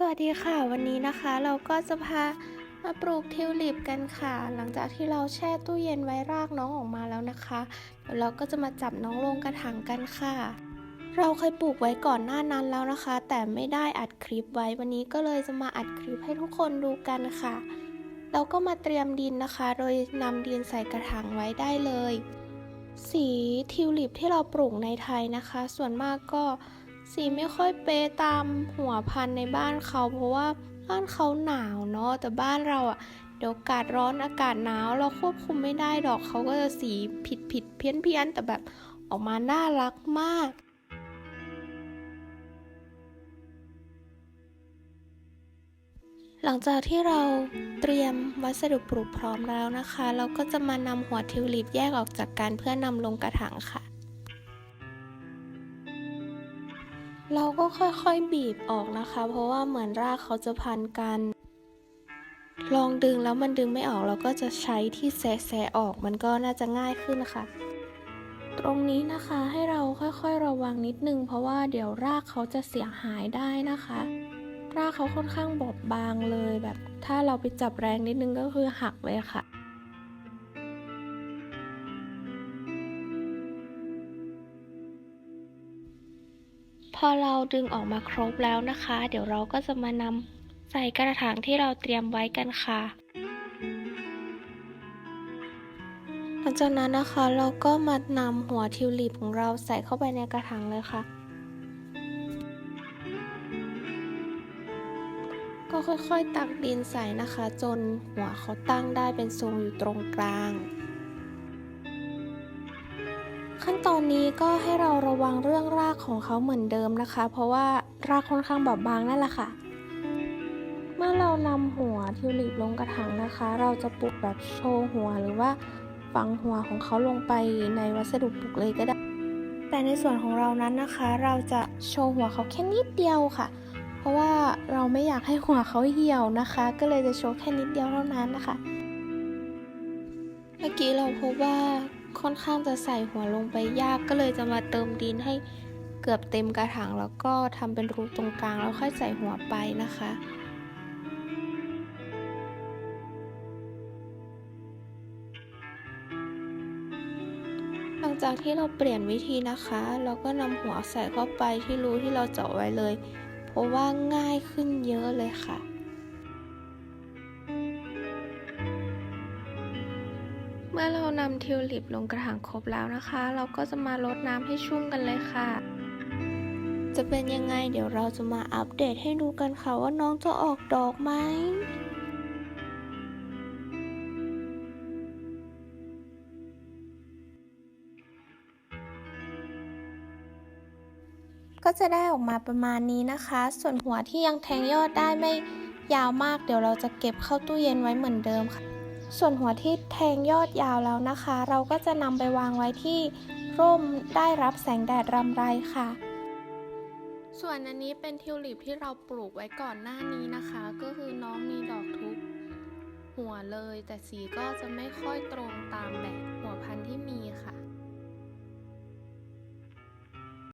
สวัสดีค่ะ วันนี้นะคะเราก็จะพามาปลูกทิวลิปกันค่ะ หลังจากที่เราแช่ตู้เย็นไว้รากน้องออกมาแล้วนะคะเดี๋ยวเราก็จะมาจับน้องลงกระถางกันค่ะ เราเคยปลูกไว้ก่อนหน้านั้นแล้วนะคะ แต่ไม่ได้อัดคลิปไว้วันนี้ก็เลยจะมาอัดคลิปให้ทุกคนดูกันค่ะ เราก็มาเตรียมดินนะคะ โดยนำดินใส่กระถางไว้ได้เลย สีทิวลิปที่เราปลูกในไทยนะคะ ส่วนมากก็ สีไม่ค่อยเป๊ะตามหัวพันธุ์ในบ้านเขา เพราะว่าบ้านเขาหนาวเนาะแต่บ้านเราอะ่ะเดี๋ยวอากาศร้อนอากาศหนาวเราควบคุมไม่ได้ดอกเขาก็จะสีผิดผิดเพี้ยนเพี้ยนแต่แบบออกมาน่ารักมากหลังจากที่เราเตรียมวัสดุปลูกพร้อมแล้วนะคะ เราก็จะมานำหัวทิวลิปแยกออกจากกันเพื่อนำลงกระถางค่ะ เราก็ค่อยๆบีบออกนะคะ เพราะว่าเหมือนรากเขาจะพันกัน ลองดึงแล้วมันดึงไม่ออกเราก็จะใช้ที่แซะๆออกมันก็น่าจะง่ายขึ้นนะคะตรงนี้นะคะให้เราค่อยๆระวังนิดนึง เพราะว่าเดี๋ยวรากเขาจะเสียหายได้นะคะ รากเขาค่อนข้างบอบบางเลยแบบ ถ้าเราไปจับแรงนิดนึงก็คือหักเลยค่ะ พอเราดึงออกมาครบแล้วนะคะ เดี๋ยวเราก็จะมานำใส่กระถางที่เราเตรียมไว้กันค่ะ หลังจากนั้นนะคะเราก็มานำหัวทิวลิปของเราใส่เข้าไปในกระถางเลยค่ะ ก็ค่อยๆตักดินใส่นะคะ จนหัวเขาตั้งได้เป็นทรงอยู่ตรงกลาง ขั้นตอนนี้ก็ให้เราระวังเรื่องรากของเขาเหมือนเดิมนะคะ เพราะว่ารากค่อนข้างบอบบางนั่นแหละค่ะ เมื่อเรานำหัวทิวลิปลงกระถางนะคะ เราจะปลูกแบบโชว์หัวหรือว่าฝังหัวของเขาลงไปในวัสดุปลูกเลยก็ได้ แต่ในส่วนของเรานั้นนะคะ เราจะโชว์หัวเขาแค่นิดเดียวค่ะ เพราะว่าเราไม่อยากให้หัวเขาเหี่ยวนะคะ ก็เลยจะโชว์แค่นิดเดียวเท่านั้นนะคะ เมื่อกี้เราพบว่า ค่อนข้างจะใส่หัวลงไปยากก็เลยจะมาเติมดินให้เกือบเต็มกระถางแล้วก็ทำเป็นรูตรงกลางแล้วค่อยใส่หัวไปนะคะหลังจากที่เราเปลี่ยนวิธีนะคะ เราก็นำหัวใส่เข้าไปที่รูที่เราเจาะไว้เลย เพราะว่าง่ายขึ้นเยอะเลยค่ะ มื่อเรานำทิวลิปลงกระถางครบแล้วนะคะ เราก็จะมารดน้ำให้ชุ่มกันเลยค่ะ จะเป็นยังไงเดี๋ยวเราจะมาอัปเดตให้ดูกันค่ะว่าน้องจะออกดอกไหมก็จะได้ออกมาประมาณนี้นะคะ ส่วนหัวที่ยังแทงยอดได้ไม่ยาวมาก เดี๋ยวเราจะเก็บเข้าตู้เย็นไว้เหมือนเดิมค่ะ ส่วนหัวที่แทงยอดยาวแล้วนะคะ เราก็จะนำไปวางไว้ที่ร่มได้รับแสงแดดรำไรค่ะ ส่วนอันนี้เป็นทิวลิปที่เราปลูกไว้ก่อนหน้านี้นะคะ ก็คือน้องมีดอกทุกหัวเลย แต่สีก็จะไม่ค่อยตรงตามแบบหัวพันธุ์ที่มีค่ะ